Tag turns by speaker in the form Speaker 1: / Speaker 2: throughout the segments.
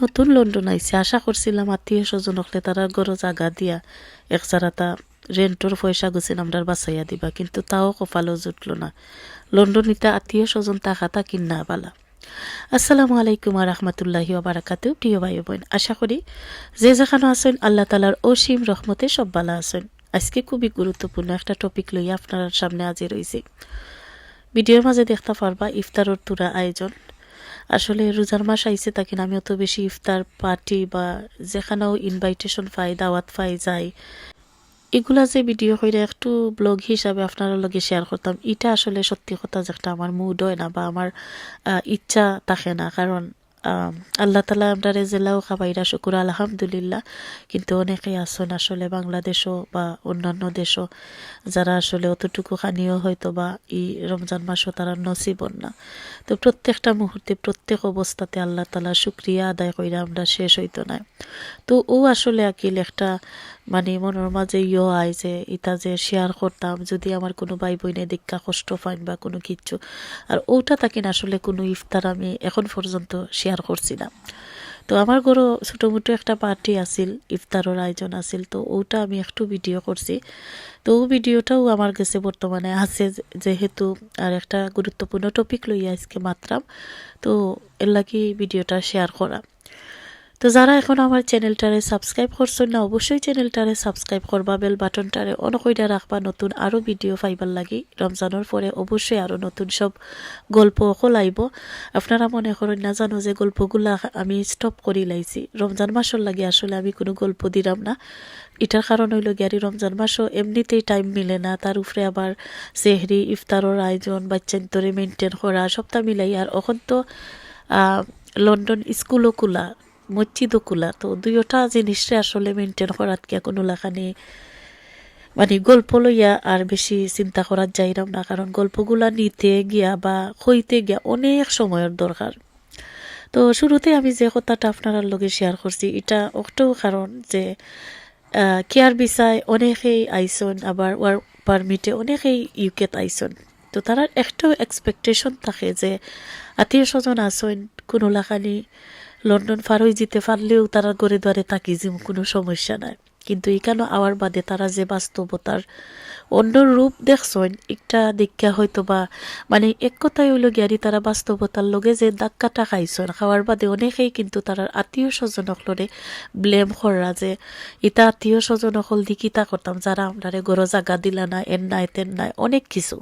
Speaker 1: নতুন লন্ডন আইছে। আশা করছিলাম আত্মীয় স্বজন হলে তারা গরো জাগা দিয়া এক জারাতা রেন্টর পয়সা গুছিন আমরার বাঁচাইয়া দিবা, কিন্তু তাও কপালও জুটলো না। লন্ডন ইতা আত্মীয় স্বজন তাকা তা কিন্না বালা। আসসালামু আলাইকুম রহমতুল্লাহি বারাকাতু প্রিয় ভাই বোন। আশা করি যে যেখানে আছেন, আল্লাহ তালার অসীম রহমতে সব বালা আছেন। আজকে খুবই গুরুত্বপূর্ণ একটা টপিক লইয়া আপনার সামনে আজি রয়েছে ভিডিওর মাঝে দেখতে পারবা ইফতারর তুরা আয়োজন। আসলে রোজার মাস আইসে তাকে আমি অত বেশি ইফতার পার্টি বা যেখানেও ইনভাইটেশন পাই, দাওয়াত পাই, যাই। এগুলা যে ভিডিও করে একটু ব্লগ হিসাবে আপনার লগে শেয়ার করতাম, এটা আসলে সত্যি কথা যে একটা আমার মুড হয় না বা আমার ইচ্ছা থাকে না। কারণ আল্লাহ তালা আমরা জেলাও খাবাইরা, শুকুর, আলহামদুলিল্লাহ। কিন্তু অনেকেই আসুন আসলে বাংলাদেশও বা অন্যান্য দেশও, যারা আসলে অতটুকু খানিও হয়তো বা ই রমজান মাসও তারা নসিবন না। তো প্রত্যেকটা মুহূর্তে, প্রত্যেক অবস্থাতে আল্লাহ তালা শুক্রিয়া আদায় কইরা আমরা শেষ হইতো না। তো ও আসলে আকিল একটা মানে মনের মাঝে ইয়ে আয় যে ইটা যে শেয়ার করতাম, যদি আমার কোনো ভাই বোনে দীক্ষা কষ্ট পাইন বা কোনো কিচ্ছু আর ওটা তাকে আসলে কোনো ইফতার আমি এখন পর্যন্ত শেয়ার করছি না। তো আমার ঘরও ছোটো মোটো একটা পার্টি আছিল, ইফতারের আয়োজন আছিল, তো ওটা আমি একটু ভিডিও করছি। তো ও ভিডিওটাও আমার কাছে বর্তমানে আছে, যেহেতু আর একটা গুরুত্বপূর্ণ টপিক লইয়া আজকে মাত্রাম। তো এর লাগি ভিডিওটা শেয়ার করা। তো যারা এখন আমার চ্যানেলটারে সাবস্ক্রাইব করছেন না, অবশ্যই চ্যানেলটারে সাবস্ক্রাইব করবা, বেল বাটনটারে অন কইরা রাখবা, নতুন আরও ভিডিও পাইবার লাগি। রমজানের পরে অবশ্যই আরও নতুন সব গল্প খোলাইব আপনারা মনে করেন না, জানো যে গল্পগুলা আমি স্টপ করি লাইছি। রমজান মাসের লাগে আসলে আমি কোনো গল্প দিলাম না। এটার কারণ হইল গিয়ারি রমজান মাসও এমনিতেই টাইম মিলে না। তার উপরে আবার সেহরি, ইফতারের আয়োজন, বাচ্চান্তরে মেনটেন করা, সবটা মিলাই। আর এখন তো লন্ডন স্কুলও খোলা। মসজিদও খোলা তো দুইটা জিনিসরে আসলে মেনটেন করাত কে কোনো লাখানি মানে গল্প লইয়া আর বেশি চিন্তা করার যাইরাম না, কারণ গল্পগুলা নিতে গিয়া বা হইতে গিয়া অনেক সময়ের দরকার। তো শুরুতে আমি যে কথাটা আপনার লগে শেয়ার করছি, এটা একটাও কারণ যে কেয়ার বিষয় অনেকেই আইসন, আবার ওয়ার্ক পারমিটে অনেকেই ইউকেত আইসন। তো তারা একটাও এক্সপেকটেশন থাকে যে আত্মীয় স্বজন আসন কোনো লাখানি লন্ডন ফার হয়ে যেতে পারলেও তারা গড়ে দ্বারে থাকি যে কোনো সমস্যা নাই। কিন্তু এখানে আওয়ার বাদে তারা যে বাস্তবতার অন্য রূপ দেখছেন, একটা দীক্ষা হয়তো বা মানে এক কথাই হইল গিয়ারি তারা বাস্তবতার লগে যে ধাক্কাটা খাইছেন খাওয়ার বাদে অনেকেই কিন্তু তারা আত্মীয় স্বজন হলরে ব্লেম করা যে, ইতা আত্মীয় স্বজন হল দি কিতা করতাম, যারা আমরারে গরো জাগা দিলা না এন নাই তেন নাই, অনেক কিছু।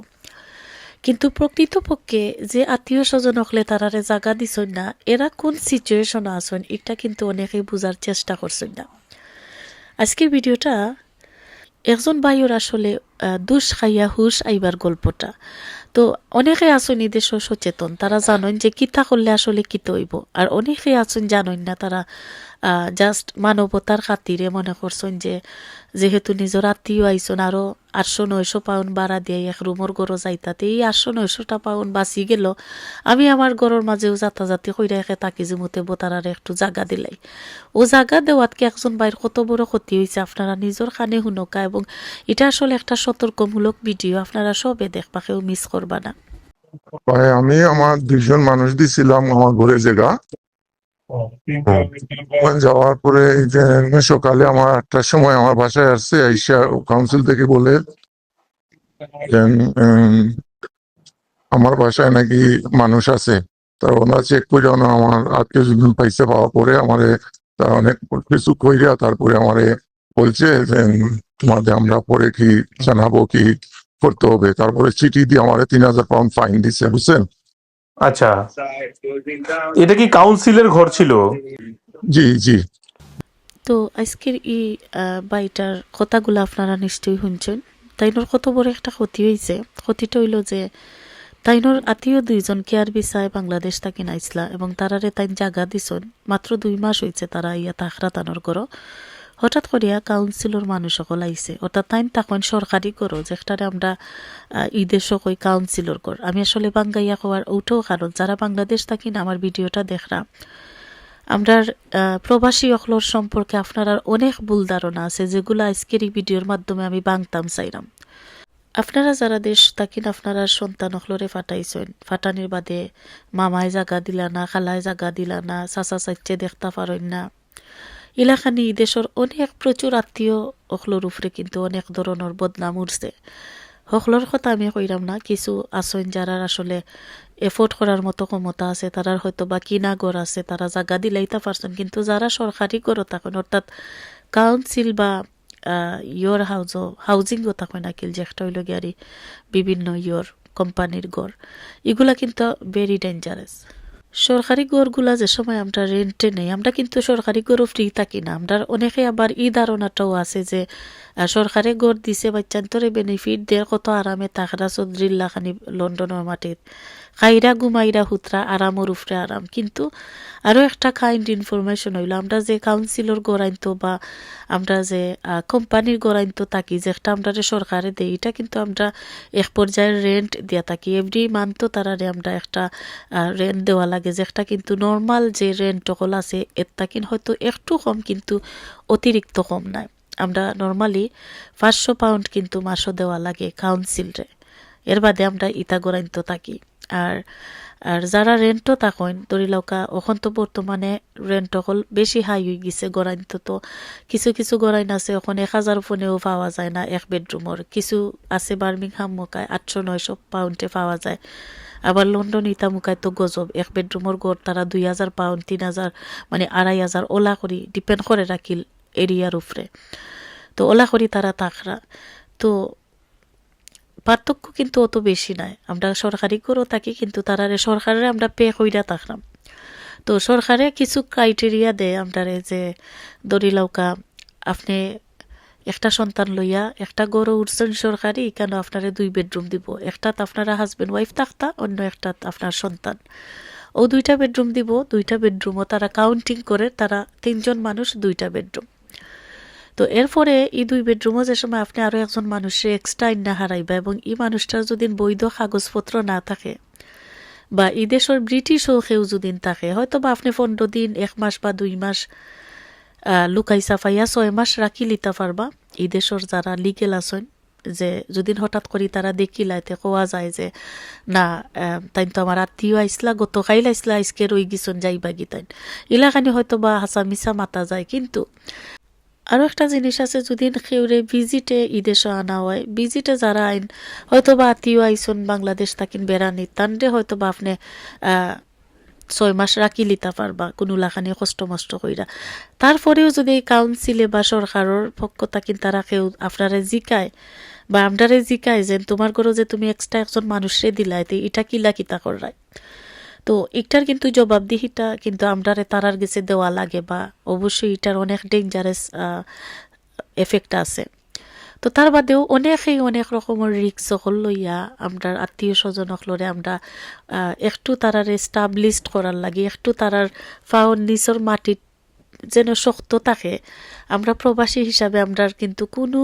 Speaker 1: কিন্তু প্রকৃতপক্ষে যে আত্মীয় স্বজন হলে তারারে জাগা দিছেন না, এরা কোন সিচুয়েশন আছেন, এটা কিন্তু অনেকেই বুঝার চেষ্টা করছেন না। আজকের ভিডিওটা, একজন ভাইয়ের আসলে দুষ খাইয়া হুশ আইবার গল্পটা। তো অনেকে আছেন এই দেশ সচেতন, তারা জানেন যে কিতা করলে আসলে কিতে হইব, আর অনেকে আছেন জানেন না তারা জাস্ট মানবতার খাতিরে মনে করছেন যে যেহেতু নিজের আত্মীয় আইসন আরও আটশো নয়শো পাউন্ড ভাড়া দিয়ে, এক রুমর গরো যাইতাতে এই আটশো নয়শোটা পাউন্ড বাঁচি গেল। আমি আমার গরর মাঝেও যাতাযাতি কইরা একে তাকি জুমুতে বোতারারে একটু জাগা দিলাই। ও জাগা দেওয়াতকে একজন বাইর কত বড় ক্ষতি হয়েছে আপনারা নিজের কানে শুনকা এবং এটা আসলে একটা সতর্কমূলক ভিডিও আপনারা সবে দেখবা কেউ মিস করবা না।
Speaker 2: আমি আমার দুইজন মানুষ দিছিলাম আমার ঘরে জায়গা ওখানে যাওয়ার পরে সকালে আমার আটটার সময় আমার বাসায় আসছে আইসা কাউন্সিল থেকে বলে আমার বাসায় নাকি মানুষ আছে। তা ওনারা চেক করে আমার আত্মীয় স্বজন পাইছে পাওয়ার পরে আমারে তা অনেক কিছু কইরা তারপরে আমারে বলছে যে তোমাদের আমরা পরে কি জানাব কি করতে হবে? তারপরে চিঠি দিয়ে আমারে তিন হাজার পাউন্ড ফাইন দিছে বুঝছেন?
Speaker 3: আচ্ছা। এটা কি কাউন্সিলের ঘর ছিল?
Speaker 2: জি জি।
Speaker 1: তো আজকের এই বাড়িটার কথাগুলো আপনারা নিশ্চয়ই শুনছেন। তাইনোর কত বড় একটা ক্ষতি হয়েছে ক্ষতিটা হইল যে তাইনোর আত্মীয় দুইজন কেয়ার বিচায় বাংলাদেশ থাকি নাইসলা এবং তারারে তাইন জাগা দিছন। মাত্র দুই মাস হয়েছে তারা ইয়া তাখরা তানোর করো হঠাৎ করিয়া কাউন্সিলর মানুষ সকল আইছে। অর্থাৎ তাইন তখন সরকারি করো যেটারে আমরা ঈদের সকই কাউন্সিলর কর আমি আসলে বাঙ্গাইয়া হওয়ার ওটাও কারণ, যারা বাংলাদেশ থাকি না, আমার ভিডিওটা দেখরা। আমরার প্রবাসী অকলর সম্পর্কে আপনার অনেক ভুল ধারণা আছে, যেগুলো আজকের এই ভিডিওর মাধ্যমে আমি বাংতাম চাইলাম আপনারা যারা দেশ তাকিন আপনারা সন্তান হলরে ফাটাইছেন। ফাটানির বাদে মামায় জাগা দিলা না, খালায় জাগা দিলা না, চাচা চাইতে দেখতা পারেন না। ইলাখানি দেশের অনেক প্রচুর আত্মীয় অখলোর উপরে কিন্তু অনেক ধরনের বদনাম উঠছে। হকলোর কথা আমি কইরাম না, কিছু আছেন যারা আসলে এফোর্ড করার মতো ক্ষমতা আছে, তারার হয়তো বা কিনা গড় আছে, তারা জাগা দিলাইতে পারছেন, কিন্তু যারা সরকারি গড় থাকেন, অর্থাৎ কাউন্সিল বা ইয়র হাউজ হাউজিং থাকেন নাকিল যে একটা হইল গিয়ারি বিভিন্ন ইয়র কোম্পানির গড় এগুলা কিন্তু ভেরি ডেঞ্জারাস সরকারি গড়গুলা যে সময় আমরা রেন্টে নেই, আমরা কিন্তু সরকারি গড়ও ফ্রি থাকি না। আমরা অনেকে আবার ই ধারণাটাও আছে যে সরকারে গড় দিছে, বাচ্চান্তরে বেনিফিট দেয়, কত আরামে তাকরা চৌধুরীল্লা খানি লন্ডনের মাটিত খাইরা গুমাইরা হুতরা আরামর উফরে আরাম। কিন্তু আরও একটা কাইন্ড ইনফরমেশন হইল, আমরা যে কাউন্সিলর গড়াইতো বা আমরা যে কোম্পানির গড়াইতো থাকি, যে একটা আমরা সরকারে দেই, এটা কিন্তু আমরা এক পর্যায়ে রেন্ট দিয়া থাকি। এভরি মান্থ তারা আমরা একটা রেন্ট দেওয়া লাগে। যে একটা কিন্তু নর্মাল যে রেন্ট সকল আছে, এর তাকিন হয়তো একটু কম কিন্তু অতিরিক্ত কম নাই। আমরা নর্মালি পাঁচশো পাউন্ড কিন্তু মাসও দেওয়া লাগে কাউন্সিলরে এর বাদে আমরা ইতা গড়াইতো থাকি। আর আর যারা রেন্টও থাকেন ধরিলাউকা ওখন তো বর্তমানে রেন্ট অকল বেশি হাই হয়ে গেছে গড়াইন তো তো কিছু কিছু গড়াইন আছে ওখানে এক হাজার ফোনেও পাওয়া যায় না এক বেডরুমের কিছু আছে বার্মিংহাম মোকায় আটশো, নয়শো পাউন্ডে পাওয়া যায়। আবার লন্ডন ইতা মুখায় তো গজব। এক বেডরুমের গড় তারা দুই হাজার পাউন্ড তিন হাজার মানে আড়াই হাজার ওলা করি ডিপেন্ড করে রাখিল এরিয়ার উপরে তো ওলা করি তারা তাকরা তো পার্থক্য কিন্তু অত বেশি নাই। আমরা সরকারি করো থাকি কিন্তু তারারে সরকারে আমরা পে কইরা থাকলাম তো সরকারে কিছু ক্রাইটেরিয়া দেয় আমরারে যে দরিলাউকা আপনি একটা সন্তান লইয়া একটা গড় উঠছেন সরকারি, কেন আপনারে দুই বেডরুম দিব? একটাত আপনারা হাজবেন্ড ওয়াইফ থাকতা, অন্য একটাত আপনার সন্তান। ও দুইটা বেডরুম দিব, দুইটা বেডরুমও তারা কাউন্টিং করে, তারা তিনজন মানুষ, দুইটা বেডরুম তো এরপরে এই দুই বেডরুমও যে সময় আপনি আরও একজন মানুষের এক্সট্রা ইন্না হারাইবা এবং এই মানুষটার যদি বৈধ কাগজপত্র না থাকে বা এই দেশের ব্রিটিশও কেউ যদি থাকে হয়তো বা আপনি পনেরো দিন, এক মাস বা দুই মাস লুকাই সাফাইয়া ছয় মাস রাখি লিতে পারবা। এই দেশের যারা লিগেল আছেন, যে যদি হঠাৎ করে তারা দেখিলাইতে কোয়া যায় যে, না তাই তো আমার আত্মীয় আইসলা গত খাইল আইসলা, আজকে রই গিছন যাইবা গিতাইন ইলাকানি হয়তো বা হাসা মিসা মাতা যায়, কিন্তু আরও একটা জিনিস আছে যদি কেউরে ভিজিটে ইদেশে আনা হয়, ভিজিটে যারা আইন হয়তো বা আত্মীয় আইসন, বাংলাদেশ তাকিন বেড়ানি তান্ডে হয়তো বা আপনি ছয় মাস রাখি লিতা পারবা, কোনো লাখানি কষ্ট মষ্ট কইরা। তারপরেও যদি কাউন্সিলে বা সরকারের পক্ষ তাকিন তারা কেউ আপনারে জিকায়, বা আমরারে জিকায় যে তোমার ঘরে যে তুমি এক্সট্রা একজন মানুষরে দিলাই, তো এটা কিলা কিতা করায়? তো এটার কিন্তু জবাবদিহিটা কিন্তু আমরারে তারার গেছে দেওয়া লাগে বা অবশ্যই এটার অনেক ডেঞ্জারাস এফেক্ট আছে। তো তার বাদেও অনেকেই অনেক রকমের রিক্স সকল লইয়া আমরা আত্মীয় স্বজন সকলরে আমরা একটু তারার এস্টাবলিশড করার লাগে, একটু তারার ফাউন নিচর মাটিত যেন শক্ত থাকে। আমরা প্রবাসী হিসাবে আমরা কিন্তু কোনো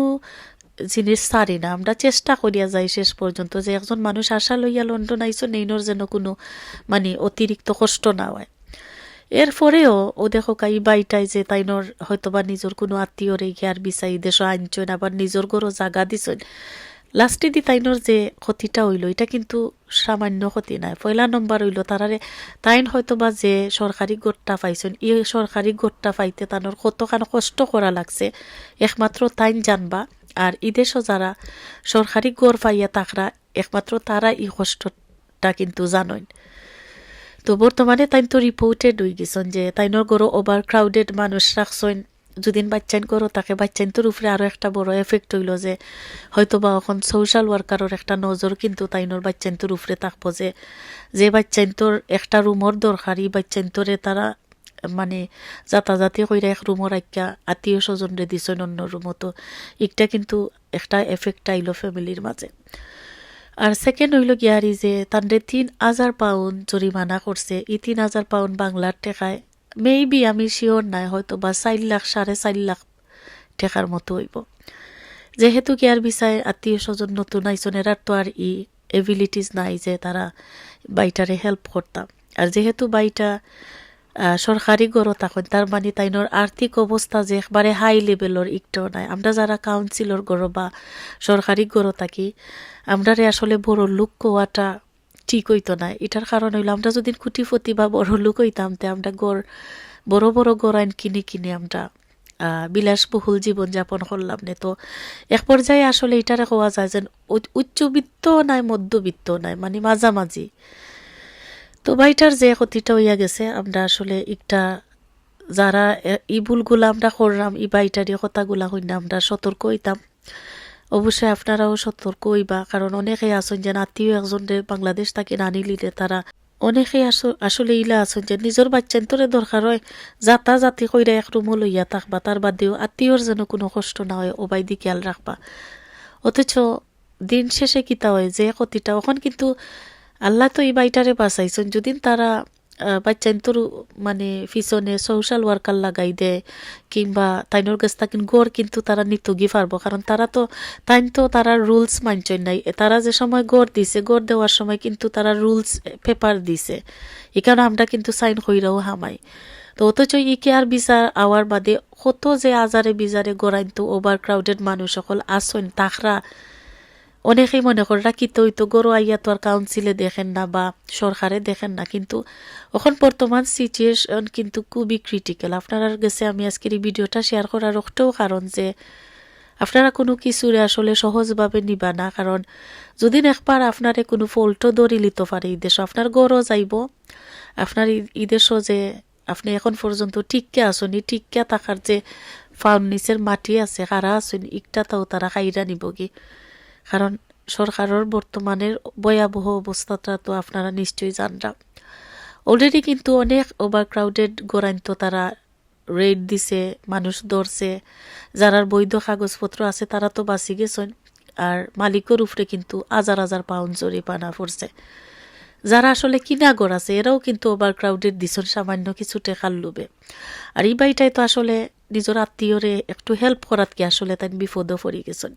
Speaker 1: জিনিস ছাড়ি না। আমরা চেষ্টা করিয়া যাই শেষ পর্যন্ত যে একজন মানুষ আশা লইয়া লন্ডন আইসো, নেইনোর যেন কোনো মানে অতিরিক্ত কষ্ট না হয়। এরপরেও ও দেখো কাই বাইটাই যে তাইনর হয়তো বা নিজের কোনো আত্মীয় রেখে আর বিচাই দেশ আনছেন, আবার নিজের গরো জাগা দিছেন। লাস্টে দি তাইনর যে ক্ষতিটা হইল, এটা কিন্তু সামান্য ক্ষতি নাই। পয়লা নম্বর হইল তারারে, তাইন হয়তো বা যে সরকারি গোটটা পাইছেন, এই সরকারি গোটটা পাইতে তানোর কতখান কষ্ট করা লাগছে, একমাত্র তাইন জানবা। আর ইদেশও যারা সরকারি গড় পাইয়া তাকরা, একমাত্র তারা এই কষ্টটা কিন্তু জানইন তো বর্তমানে তাই তো রিপোর্টেড হয়ে গেছেন যে তাইনর গরো ওভার ক্রাউডেড মানুষ রাখছেন। যদিন বাচ্চাইন করো তাকে বাচ্চাইন তোর উপরে আরও একটা বড় এফেক্ট হইল যে হয়তো বা এখন সোশ্যাল ওয়ার্কারের একটা নজর কিন্তু তাইনর বাচ্চাইন তোর উপরে থাকব যে যে বাচ্চাইন তোর একটা রুমর দরকারি, বাচ্চাইন তোরে তারা মানে যাতাযাতি কইরা এক রুমর একটা আত্মীয় স্বজনরে দিছেন অন্য রুমও তো একটা কিন্তু একটা এফেক্ট আইলো ফ্যামিলির মাঝে। আর সেকেন্ড হইল গিয়ারি যে তান্ডে তিন হাজার পাউন্ড জরিমানা করছে। এই তিন হাজার পাউন্ড বাংলার টেকায়। মেবি আমি শিওর নাই হয়তো বা চার লাখ, সাড়ে চার লাখ টেকার মতো হইব। যেহেতু কি আর বিচায়, আত্মীয় স্বজন নতুন আইসন এরার তো আর ই এবিলিটিস নাই যে তারা বাইটারে হেল্প করতাম। আর যেহেতু বাইটা সরকারি গড় তখন, তার মানে তাইনোর আর্থিক অবস্থা যে একবারে হাই লেভেলের একটাও নাই। আমরা যারা কাউন্সিলর গড় বা সরকারি গড় থাকি আমরা আসলে বড় লোক কোয়াটা ঠিক হইতো না। এটার কারণ হইল, আমরা যদি কুটিপতি বা বড় লোক হইতাম, তে আমরা গড়, বড় বড় গড় আইন কিনে কিনে আমরা বিলাসবহুল জীবনযাপন করলাম নে। তো এক পর্যায়ে আসলে এটারে কোয়া যায় যে উচ্চবিত্ত নাই, মধ্যবিত্ত নাই মানে মাঝামাঝি। তো বাইটার যে ক্ষতিটা হইয়া গেছে, আমরা আসলে একটা, যারা ই ভুলগুলা আমরা করলাম ই বাইটারি কথাগুলা হইনা, আমরা সতর্ক হইতাম। অবশ্যই আপনারাও সতর্ক হইবা, কারণ অনেকেই আছেন যে আত্মীয় একজন বাংলাদেশ তাকে নানি লিলে, তারা অনেকেই আস- আসলে ইলা আছেন যে নিজের বাচ্চান তোরে দরকার হয় যাতা জাতি কইরা এক রুমও লইয়া থাকবা, তার বাদেও আত্মীয়র যেন কোনো কষ্ট না হয় ওবাই দি খেয়াল রাখবা। অথচ দিন শেষে কিতা হয় যে ক্ষতিটা, ওখন কিন্তু আল্লাহ তো এই বাইটারে বাঁচাইছেন যদি তারা বাচ্চান তোর মানে পিছনে সোশ্যাল ওয়ার্কার লাগাই দেয় কিংবা তাইনোর কাছ তাকিন গড় কিন্তু তারা নিতগি পারব। কারণ তারা তো, তাইন তো তারা রুলস মানছেন নাই। তারা যে সময় গড় দিছে, গড় দেওয়ার সময় কিন্তু তারা রুলস পেপার দিছে। এখানে আমরা কিন্তু সাইন কইরাও হামাই। তো অথচ ইকে আর বিচার? আওয়ার বাদে কত যে আজারে বিজারে গড়াইন তো ওভার ক্রাউডেড মানুষ সকল আসন তাখরা অনেকেই মনে করে রাখিতে হইতো গরু আইয়া তো আর কাউন্সিলে দেখেন না বা সরকারে দেখেন না। কিন্তু এখন বর্তমান সিচুয়েশন কিন্তু খুবই ক্রিটিক্যাল আপনারা গেছে, আমি আজকের এই ভিডিওটা শেয়ার করার একটাও কারণ যে আপনারা কোনো কিছুরে আসলে সহজভাবে নিবা না। কারণ যদি একবার আপনারে কোনো ফল্টও দরি লিতে পারে এই আপনার গরও যাইব, আপনার এই দেশও যে আপনি এখন পর্যন্ত টিক্কা আসনি টিক্কা থাকার যে ফাউন্নিসের মাটি আছে, কারা আসুন, ইকটা তাও তারা খাইরা নিব কি কারণ সরকারের বর্তমানের ভয়াবহ অবস্থাটা তো আপনারা নিশ্চয়ই জানরা। অলরেডি কিন্তু অনেক ওভার ক্রাউডেড গোরাইন্ত তারা রেড দিছে, মানুষ ধরছে। যারার বৈধ কাগজপত্র আছে তারা তো বাঁচি গেছেন। আর মালিকের উপরে কিন্তু হাজার হাজার পাউন্ড জরিমানা পড়ছে। যারা আসলে কিনা গড় আছে, এরাও কিন্তু ওভার ক্রাউডেড দিছন সামান্য কিছু টেকার লোবে আর এই বাড়িটাই তো আসলে নিজের আত্মীয়রে একটু হেল্প করাত কি আসলে তাই বিপদও পড়ি গেছেন।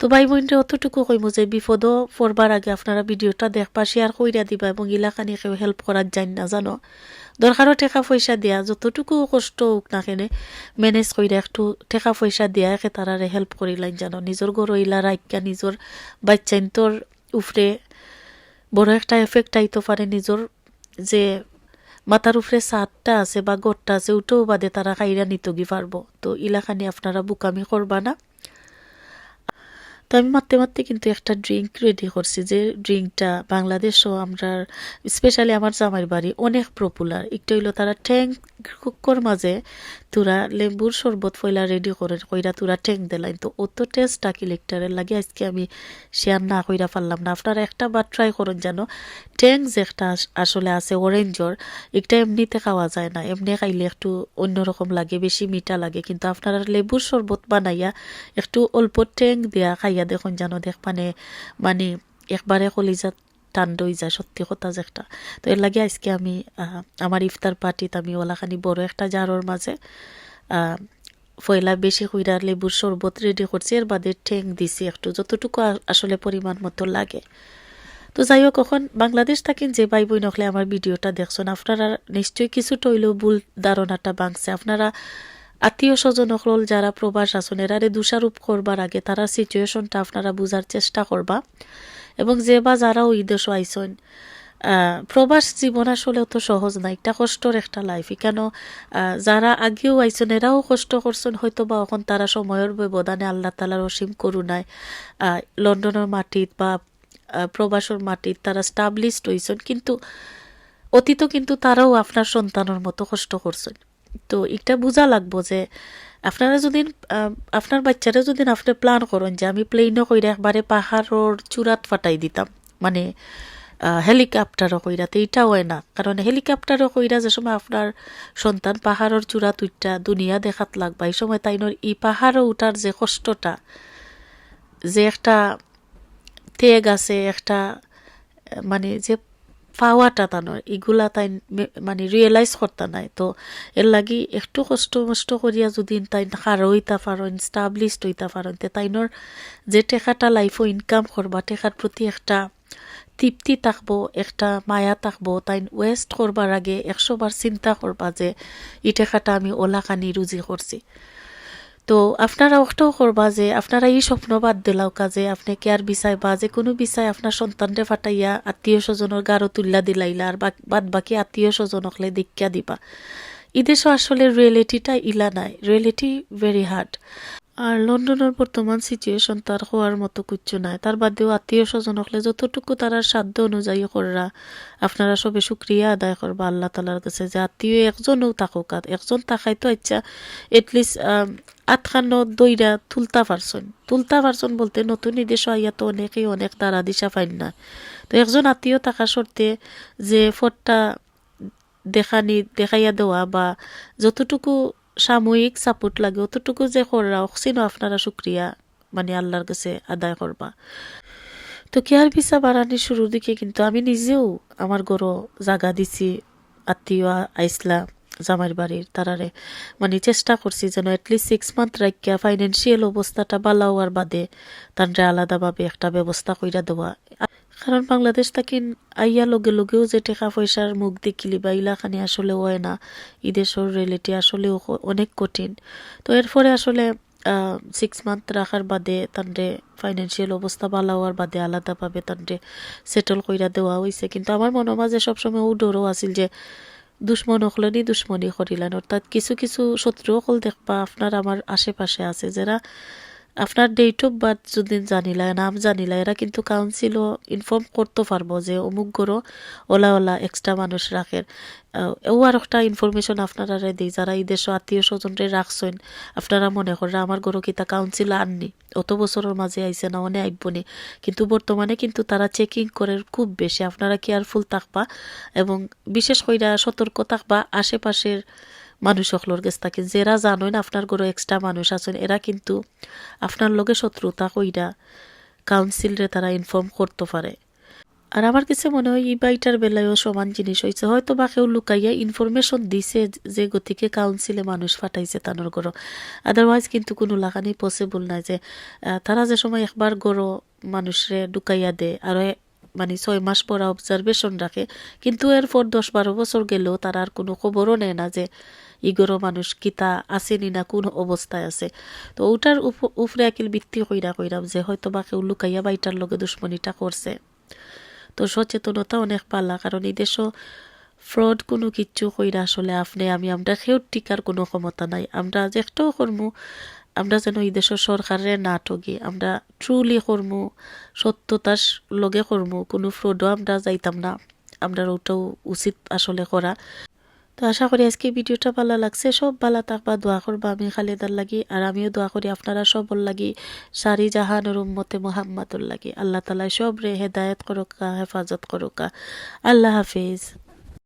Speaker 1: তো ভাই বোনরে অতটুকু কইম যে বিপদও পড়বার আগে আপনারা ভিডিওটা দেখবা শেয়ার কইরা দিবা এবং ইলাকানি কেউ হেল্প করার যাই না, জানো? দরকারও টাকা পয়সা দিয়া, যতটুকু কষ্ট হোক না কেনে ম্যানেজ কইরা একটু টাকা পয়সা দিয়া একে তারারে হেল্প করিলাইন জানো? নিজের গরু ইলা রাইকা নিজের বাচ্চাইন তোর উফরে বড় একটা এফেক্ট আইতে পারে নিজের যে মাথার উপরে সাতটা আছে বা গড়টা আছে উঠেও বাদে তারা খাইরা নিতগি পারব। তো ইলাখানি আপনারা বুকামি করবা না। তো আমি মারতে মারতে কিন্তু একটা ড্রিঙ্ক রেডি করছি যে ড্রিঙ্কটা বাংলাদেশও আমরা স্পেশালি আমার জামাইর বাড়ি, অনেক পপুলার একটু হইল তারা ট্যাঙ্কর মাঝে তোরা লেম্বুর শরবত ফয়লা রেডি করে, কইরা তোরা ট্যাঙ্ক দিলাইন তো অত টেস্ট কি লেকটারের লাগে, আজকে আমি শেয়ার না কইরা পারলাম না। আপনারা একটা বার ট্রাই করুন জানো ট্যাঙ্ক যে একটা আসলে আছে অরেঞ্জর, একটা এমনিতে খাওয়া যায় না। এমনি খাইলে একটু অন্যরকম লাগে, বেশি মিঠা লাগে। কিন্তু আপনারা লেবুর শরবত বানাইয়া একটু অল্প ট্যাঙ্ক দিয়া খাইয়া দেখুন জানো, দেখ মানে মানে একবারে কলিজা টান্ড হয়ে যায় সত্যি কথা যে একটা। তো এর লাগে আজকে আমি আমার ইফতার পার্টিতে আমি ওলাখানি বড় একটা জারোর মাঝে ফয়লা বেশি কইরা লেবুর শরবত রেডি করছি, এর বাদে ঠেং দিছি একটু, যতটুকু আসলে পরিমাণ মতো লাগে। তো যাই হোক, এখন বাংলাদেশ থাকেন যে ভাই বই নকলে আমার ভিডিওটা দেখছেন, আপনারা নিশ্চয়ই কিছুটা হইলেও ভুল ধারণাটা ভাঙছে। আপনারা আত্মীয় স্বজন হল যারা প্রবাস আছেন, এরারে দোষারোপ করবার আগে তারা সিচুয়েশনটা আপনারা বুঝার চেষ্টা করবা। এবং যে বা যারা ওই দেশ আইসন প্রবাস জীবন আসলে অত সহজ না একটা কষ্টর একটা লাইফ কেন যারা আগেও আইসন এরাও কষ্ট করছেন হয়তো বা এখন তারা সময়ের ব্যবধানে আল্লাহ তালার অসীম করুণায় লন্ডনের মাটিত বা প্রবাসর মাটিত তারা স্টাবলিশড হইছেন, কিন্তু অতীত কিন্তু তারাও আপনার সন্তানের মতো কষ্ট করছেন। তো এটা বোঝা লাগবো যে আপনারা যদি আপনার বাচ্চারা যদি আপনি প্ল্যান করেন যে আমি প্লেনও কইরা একবারে পাহাড়ের চূড়াত ফাটাই দিতাম মানে হেলিকপ্টারও কইরা, তো এইটা হয় না। কারণ হেলিকপ্টারও কইরা যে সময় আপনার সন্তান পাহাড়ের চূড়াত উঠটা দুনিয়া দেখাত লাগবা, এই সময় তাইনোর এই পাহাড়ও উঠার যে কষ্টটা, যে একটা তেগ আছে, একটা মানে যে পাওয়াটা তানোর এগুলা তাই মানে রিয়েলাইজ করতে নাই। তো এর লাগি একটু কষ্ট মষ্ট করিয়া যদি তাই খার হইতা পারেন স্টাবলিশড হইতা পারেন তে তাইনোর যে টেকাটা লাইফও ইনকাম করবা টেকার প্রতি একটা তৃপ্তি থাকব, একটা মায়া থাকব, তাই ওয়েস্ট করবার আগে একশো বার চিন্তা করবা যে ই টাকাটা আমি ওলাখানি রুজি করছি তো আপনারা ওটাও করবা যে আপনারা এই স্বপ্ন বাদ দিলাও কাজে আপনি কেয়ার বিচাই বা যে কোনো বিচাই আপনার সন্তানরে ফাটাইয়া আত্মীয় স্বজনের গাঢ় তুল্লা দিলাইলা আর বাদ বাকি আত্মীয় স্বজনকলে দীক্ষা দিবা। ইদেশও আসলে রিয়েলিটিটা ইলা নাই রিয়েলিটি ভেরি হার্ড আর লন্ডনের বর্তমান সিচুয়েশন তার হওয়ার মতো কিচ্ছু নাই। তার বাদেও আত্মীয় স্বজন হলে যতটুকু তারা সাধ্য অনুযায়ী কররা, আপনারা সবে শুক্রিয়া আদায় করবা আল্লাহ তালার কাছে যে আত্মীয় একজনও থাকুক। একজন থাকাই তো ইচ্ছা এটলিস্ট আটখানো দইরা তুলতা পারছন তুলতা পারছন বলতে নতুন নির্দেশ আইয়া তো অনেকেই অনেক তারা দিশা পাইন না। তো একজন আত্মীয় থাকা সত্ত্বে যে ফটটা দেখানি, দেখাইয়া দেওয়া বা যতটুকু সাময়িক সাপোর্ট লাগে, অতটুকু যে কররা অক্সিনও আপনারা শুক্রিয়া মানে আল্লাহর কাছে আদায় করবা। তো কেয়ার ভিসা বাড়ানির শুরুর দিকে কিন্তু আমি নিজেও আমার গরো জাগা দিছি, আত্মীয়, আইসলা জামাইর বাড়ির, তারারে মানে চেষ্টা করছি যেন এটলিস্ট সিক্স মান্থ রাখিয়া ফাইন্যান্সিয়াল অবস্থাটা বালা হওয়ার বাদে তানরে আলাদাভাবে একটা ব্যবস্থা কইরা দেওয়া। কারণ বাংলাদেশ থাকি আইয়া লগে লগেও যে টাকা পয়সার মুখ দেখিলি বা ইলাখানি আসলে হয় না ইদেশের রিয়েলিটি আসলেও অনেক কঠিন। তো এরপরে আসলে সিক্স মান্থ রাখার বাদে তানরে ফাইন্যান্সিয়াল অবস্থা ভালো হওয়ার বাদে আলাদাভাবে তানরে সেটেল কইরা দেওয়া হয়েছে কিন্তু আমার মনের মাঝে সবসময় ও ডরও আছিল যে দুশ্মন হকলনি দুশ্মনী করিলেন। অর্থাৎ কিছু কিছু শত্রু অকল দেখবা আপনার আমার আশেপাশে আছে যারা আপনার ডেট অফ বার্থ যদি জানিলা নাম জানি জানিলা এরা কিন্তু কাউন্সিলও ইনফর্ম করতে পারব যে অমুক গরো ওলা ওলা এক্সট্রা মানুষ রাখের ও আর একটা ইনফরমেশন আপনারা দিই, যারা দেশ আত্মীয় স্বজনরে রাখছেন, আপনারা মনে করেন আমার গরু কিতা কাউন্সিল আননি, অত বছরের মাঝে আইসে না, অনেক আইবনি কিন্তু বর্তমানে কিন্তু তারা চেকিং করে খুব বেশি, আপনারা কেয়ারফুল থাকবা এবং বিশেষ কইরা সতর্ক থাকবা, আশেপাশের মানুষ সকলের কাছ থাকে যারা জানেন আপনার গরু এক্সট্রা মানুষ আছেন, এরা কিন্তু আপনার লগে শত্রুতা কইরা কাউন্সিলরে তারা ইনফর্ম করতে পারে। আর আমার কাছে মনে হয় ই বাইটার বেলায়ও সমান জিনিস হয়েছে হয়তো বা কেউ লুকাইয়া ইনফরমেশন দিছে যে গতিকে কাউন্সিলে মানুষ ফাটাইছে তানোর গরো। আদারওয়াইজ কিন্তু কোনো লাগানি পসিবল নাই যে তারা যে সময় একবার গরো মানুষরে ঢুকাইয়া দে আর মানে ছয় মাস পর অবজারভেশন রাখে। কিন্তু এরপর দশ বারো বছর গেলেও তারা আর কোনো খবরও নেয় না যে ইগরো মানুষ, কিতা আসেনি না কোন অবস্থায় আছে। তো ওটার উপরে একিল ভিত্তি কইরা কইরাম যে হয়তো বা কেউ লুকাইয়া বাইটার লগে দুশ্মনীটা করছে। তো সচেতনতা অনেক পালা, কারণ এই দেশও ফ্রড কোনো কিচ্ছু কইরা আসলে আপনি আমি, আমরা সেও টিকার কোনো ক্ষমতা নাই। আমরা যে একটাও কর্ম, আমরা যেন এই দেশের সরকারের না ঠগি। আমরা ট্রুলি কর্ম, সত্যতার লগে কর্ম। কোনো ফ্রডও আমরা যাইতাম না। আমরা ওটাও উচিত আসলে করা। তো আশা করি আজকে ভিডিওটা ভালো লাগছে। সব ভালো থাকবা, দোয়া করবা। আমি খালেদার লাগি আর আমিও দোয়া করি আপনারা সবর লাগি। সারি জাহানুর উম্মতে মোহাম্মদুর লাগি। আল্লাহ তালা সব রে হেদায়ত করুকা, হেফাজত করুকা। আল্লাহ হাফিজ।